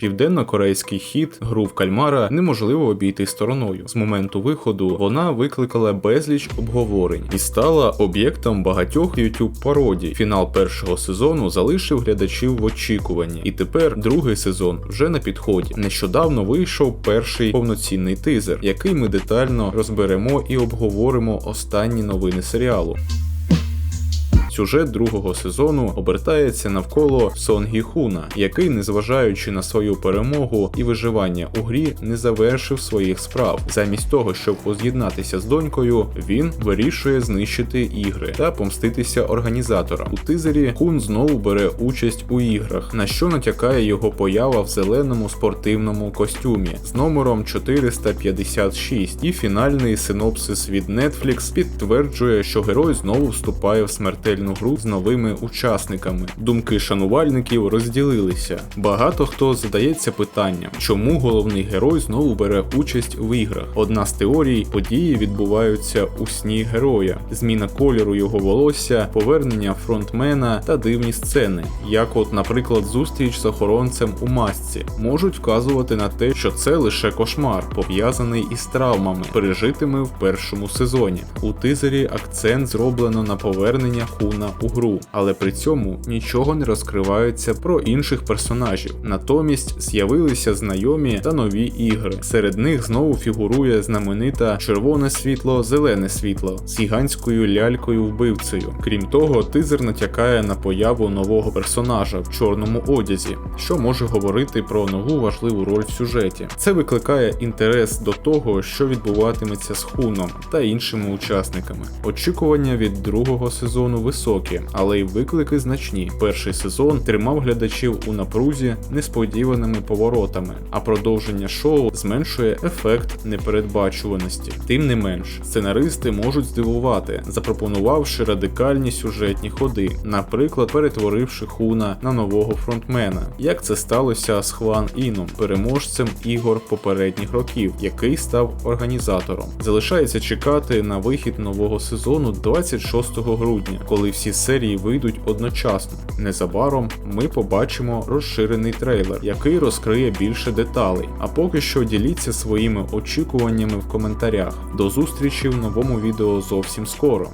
Південно-корейський хіт гру в кальмара неможливо обійти стороною. З моменту виходу вона викликала безліч обговорень і стала об'єктом багатьох youtube пародій. Фінал першого сезону залишив глядачів в очікуванні, і тепер другий сезон вже на підході. Нещодавно вийшов перший повноцінний тизер, який ми детально розберемо і обговоримо останні новини серіалу. Сюжет другого сезону обертається навколо Сон Гі Хуна, який, незважаючи на свою перемогу і виживання у грі, не завершив своїх справ. Замість того, щоб воз'єднатися з донькою, він вирішує знищити ігри та помститися організаторам. У тизері Хун знову бере участь у іграх, на що натякає його поява в зеленому спортивному костюмі з номером 456. І фінальний синопсис від Netflix підтверджує, що герой знову вступає в смертельну гру з новими учасниками. Думки шанувальників розділилися. Багато хто задається питанням, чому головний герой знову бере участь в іграх. Одна з теорій події відбуваються у сні героя, зміна кольору його волосся, повернення фронтмена та дивні сцени, як, от, наприклад, зустріч з охоронцем у масці, можуть вказувати на те, що це лише кошмар, пов'язаний із травмами, пережитими в першому сезоні. У тизері акцент зроблено на повернення Хуна у гру, але при цьому нічого не розкривається про інших персонажів. Натомість з'явилися знайомі та нові ігри. Серед них знову фігурує знаменита червоне світло, зелене світло з гігантською лялькою вбивцею. Крім того, тизер натякає на появу нового персонажа в чорному одязі, що може говорити про нову важливу роль в сюжеті. Це викликає інтерес до того, що відбуватиметься з Хуном та іншими учасниками. Очікування від другого сезону високі, але й виклики значні. Перший сезон тримав глядачів у напрузі несподіваними поворотами, а продовження шоу зменшує ефект непередбачуваності. Тим не менш, сценаристи можуть здивувати, запропонувавши радикальні сюжетні ходи, наприклад, перетворивши Хуна на нового фронтмена, як це сталося з Хван Іном, переможцем ігор попередніх років, який став організатором. Залишається чекати на вихід нового сезону 26 грудня, коли всі серії вийдуть одночасно. Незабаром ми побачимо розширений трейлер, який розкриє більше деталей. А поки що діліться своїми очікуваннями в коментарях. До зустрічі в новому відео зовсім скоро.